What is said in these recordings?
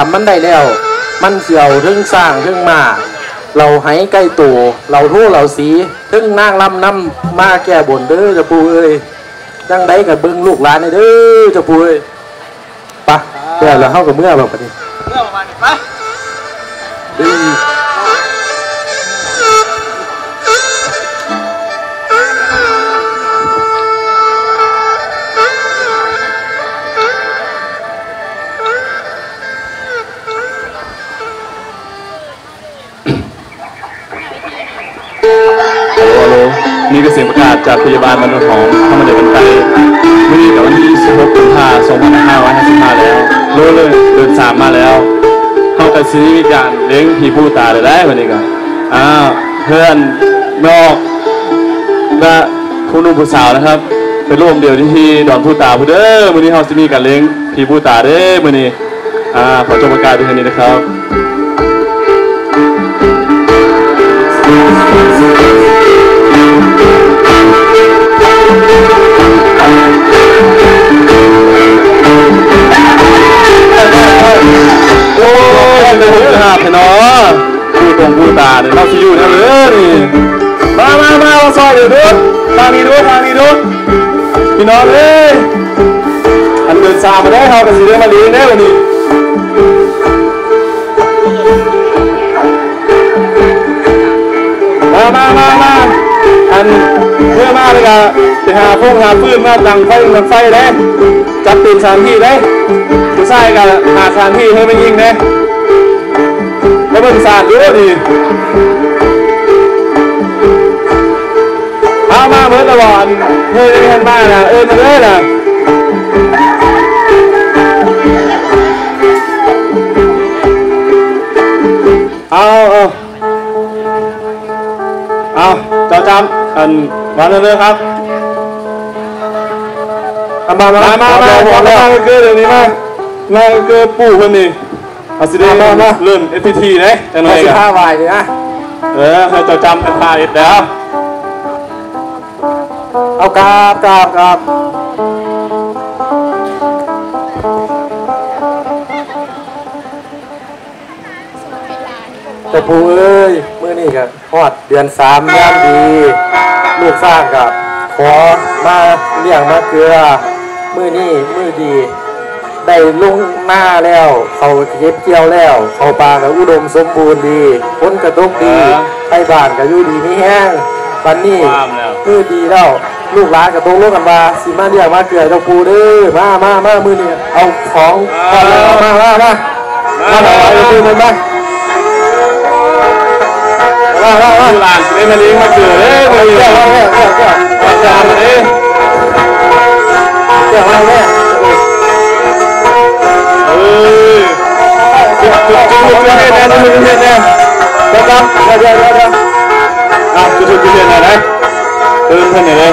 ทำมันได้แล้ว มันเสียวเรื่องสร้างเรื่องมาเราให้ใกล้ตัวเราทู่เราสีเรื่องนางลำน้ำมาแก้บนเด้อเจ้าปู่เอ้ยยังได้กับเบิ้งลูกหลานนี่เด้อเจ้าปู่เอ้ยไปะเดี๋ยวเราเข้ากับเมื่อแบบนี้เมื่อประมาณนี้ไปดี นี่ก็เสียงประกาศจากพยาบาลบรรทหอมเข้ามาในบันไดวันนี้กับวันที่16กุมภาพันธ์2555แล้วรู้เลยเดินสามมาแล้วเข้ากับซีรีส์การเลี้ยงผีผู้ตาเลยได้วันนี้ก็อ้าวเพื่อนนอกและคุณนุ่มผู้สาวนะครับไปร่วมเดียวที่ที่ดอนผู้ตาผู้เด้อวันนี้เราจะมีการเลี้ยงผีผู้ตาเด้อวันนี้อ่าขอจบประกาศเพียท่านี้นะครับโดูทางนี้ดูทางนี้ดูพี่น้องเอ้ยอันเดินสามมาได้เขากันสิเรื่องมาเลี้ยงได้วันนี้มามามามาอันเมื่อมาเลยกะไปหาพวกหาฟืนมาดังไฟดังไฟได้จับตื่นสถานที่ได้ผู้ชายกับหาสถานที่ให้มันยิงนะแล้วมันสาดเยอะดี เอามาเมื่อตะวันเฮ้ยได้เห็นบ้านนะเออมาเลยนะเอาเอาเอาเจ้าจำอันมาเลยครับเอามามามามามามามาเกิดเดี๋ยวนี้มามาเกิดปู่คนนี้เอาสิเดมามาเริ่ม FPT เลยจังหน่ห้าอยสิบกันห้าวายนี่นะเออให้เจ้าจำเป็นพาเอ็ดแล้ว เอากราบกราบกราบแต่ผู้เอ้ยมื่อนี้ก็ฮอดเดือนสามยามดี ลูกสร้างกับ ขอมาเลี้ยงมาเกลือมื่อนี้มือดีได้ลงหน้าแล้ว เขาเก็บเกี่ยวแล้ว เขาปลากับอุดมสมบูรณ์ดีพ้นกระตกดีไทยบ้านกับอยู่ดีไม่แห้งวันนี้ความแล้วมือดีแล้ว ลูกหลานกับตรงลูกกันมาสิมาเรียกมาเกลือเจ้าปูเด้อมามามามือนี่เอาของก่อนเลยเอามามามามามาเอาปืนมันมามามามาลูกหลานสิได้มาเลี้ยงมาเกิดเอ้ยมาเลี้ยเกี่ยวงมาแม่เกี่ยวเกี่ยวมาจามมาเอ้ยเกี่ยวมาแม่เอ้ยจุดจุดจุดจุดเห็นแน่จุดจุดเห็นแน่เจ้าจำเดี๋ยวเดี๋ยวเดี๋ยวเดี๋ยวอะจุดจุดจุดเห็นแน่ได้เดินเพื่อนหน่อยเลย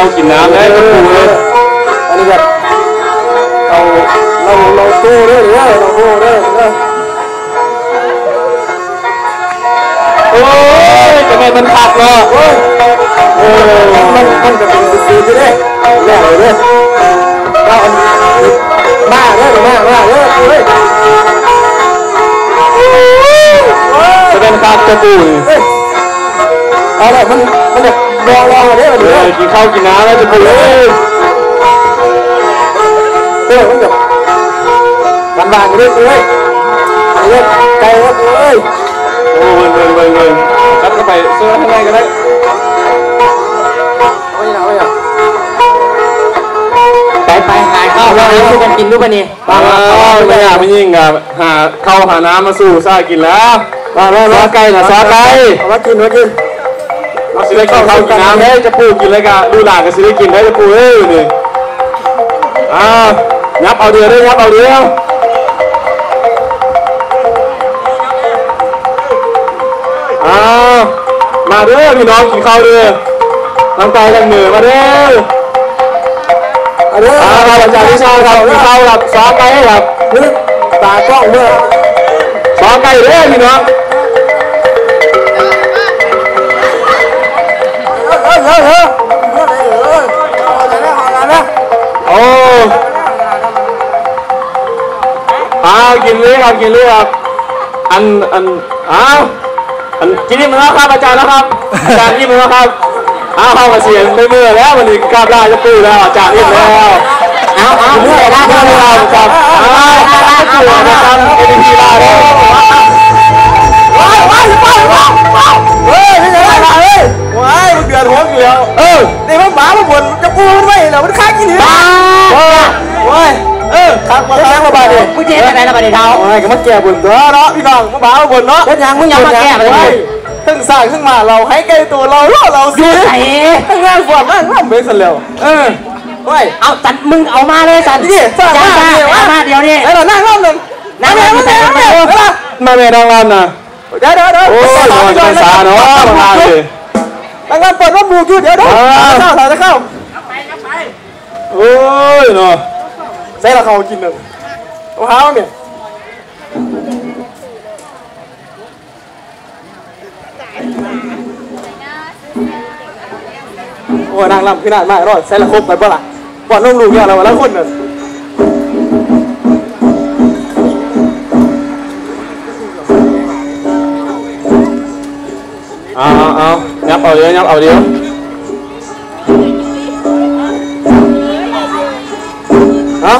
กินข้าวกินน้ำได้ก็ปูเลยอันนี้แบบเราเราเราตู้เด้อเด้อเราตู้เด้อเด้อโอ้ยจะไม่มันขัดเนาะโอ้ยมันมันจะเป็นสีไปเด้แล้วเด้อเราอันมาเด้อมามาเด้อปูเด้อจะเป็นขัดจะปูนี่เฮ้ย อาละมันมันจะรอรอเด้อเอเด้ออกินข้าวกินน้ำแล้วจะปูเลยเด้อมันจะมันบางเด้อเอ้ยเด้อไก่เด้อเอ้ยโอ้เวินเวินเวินเวินรับเข้าไปเสื้อข้างในก็ได้เอาอย่างเอาอย่างไปไปหาข้าวเราช่วยกันกินด้วยปะนี่มาไม่อยากไม่ยิ่งอะหาข้าวหาน้ำมาสู่ซากินแล้วมามาซาไก่นะซาไก่เอามากินมากิน เราสิได้กินข้าวกินน้ำได้จะปูกินเลยกะดูหลานก็สิได้กินได้จะปูเอ้ยนี่อ้าวยับเอาเดียวได้ยับเอาเดียวอ้าวมาเด้อพี่น้องกินข้าวเด้อน้ำใจทั้งมือมาเด้อเอาเด้ออ่าครับอาจารย์วิชาครับกินข้าวครับซาไก่ครับนี่ตากล้องเมื่อสองไก่เด้อพี่น้อง โอ้เอากินเลยครับกินเลยครับอันอันอ้าวอันกินนี่มันแล้วครับอาจารย์แล้วครับอาจารย์นี่มันแล้วครับอ้าวเข้ามาเสียงไม่เมื่อแล้ววันนี้กราบลาจะปื้อแล้วอาจารย์นี่แล้วเอาเอาเมื่อยละเมื่อเราครับอ้าวจะปื้อนะครับเอ็นพีลาแล้วว้ายว้ายว้ายว้ายเฮ้ย เฮ้ยว้ายมันเดือดหัวอยู่แล้ว เออนี่มันหมามาบ่นจะปูมันไม่เหรอมันค้างกินเหรอว้ายเออค้างมาค้างมาบ้านดิมึงเจ๊ไปไหนละบัดนี้เท้าโอ้ยก็มาแก่บุญตัวเนาะพี่น้องมาบ้ามาบุญเนาะเฮ็ดหยังมึงยังมาแก้ไปเลยทั้งสร้างทั้งมาเราให้ใกล้ตัวเราเราเราดูซื้อใส่ทั้งงานฝนนั่งร่ำไปสันแล้วเออโอ้ยเอาจัดมึงเอามาเลยสัตว์นี่สร้างจ้ามาจ้าเนี่ยเอามาเดี๋ยวนี้ไอ้เรานั่งร่ำหนึ่งนั่งร่ำนั่งร่ำนั่งร่ำมาเมดังรันนะ เดี๋ยวเดี๋ยวเดี๋ยวโอ้ยนอนกันสาเนาะบางทางเลยนั่งร่ำเปิดร่มบูกอยู่เดี๋ยวเดี๋ยวเข้าจะเข้าโอ้ยเนาะใส่ละเขากินหนึ่งมะพร้าวเนี่ยโอ้ยนางรำขึ้นหน้ามากรอดใส่ละครบไปบ่ล่ะบ่อนลงลูกเนี่ยเราละคนน่ะเอา เอาเอายับเอาเดียวยับเอาเดียวเอ้า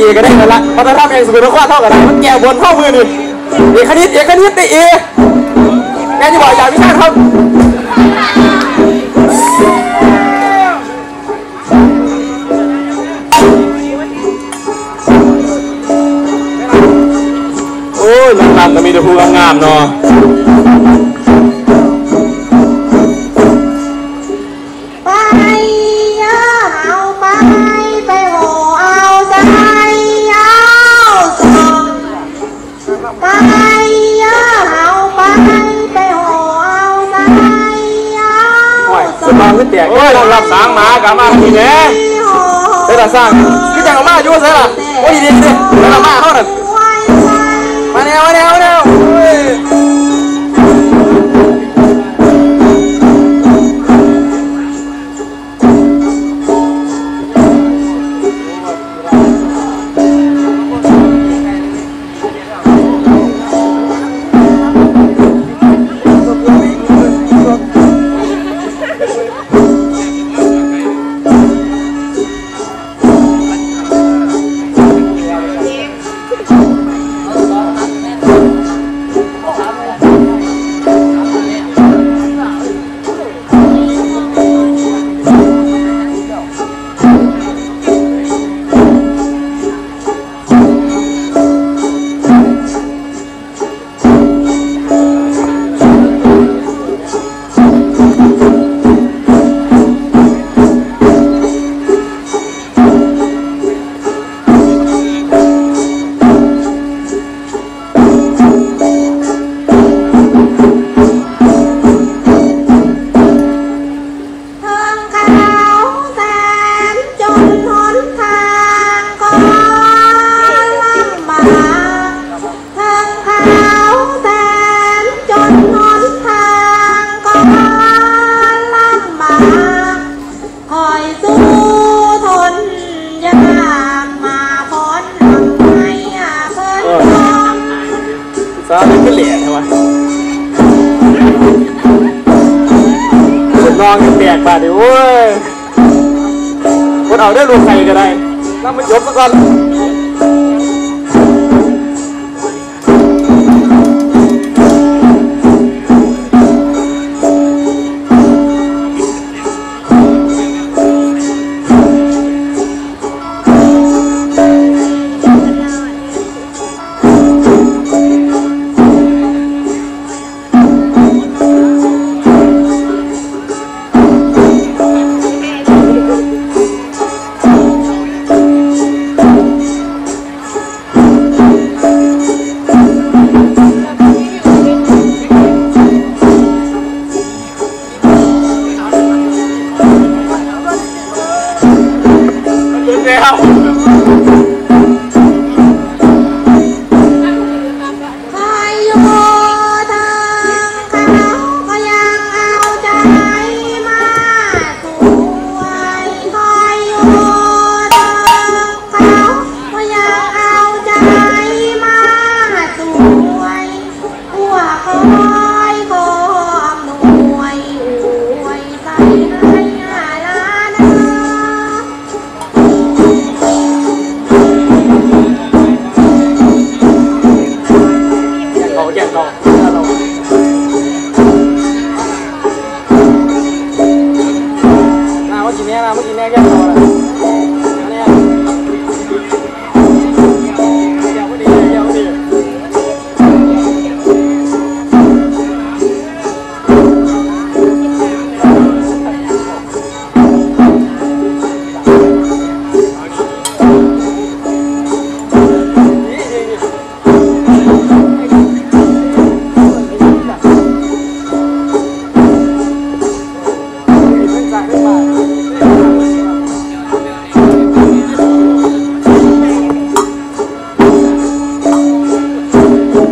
ดีๆก็ได้กันละเพราะถ้าทำเองสุดนครเท่ากันนะมันแก่บนเข้ามือนี่เอกคณิตเอกคณิตตีเอแม่ที่บอกอย่าพิชาครับโอ้ยนางรำก็มีแต่ผู้งามๆเนาะ มาขึ้นเตียงโอ้ยนางรำสางหมากลับมาทีแหน่ใส่ละสร้างคือจังเอามาอยู่ใส่ละโอ้ยดีดีใส่ละมาเข้าหน่ สาวนี่ขึ้นเหลี่ยใช่ไหมคนองยังแตกบาดเดียวโอ้ยคนเอาได้รวมใครก็ได้แล้วมันจบซะก่อน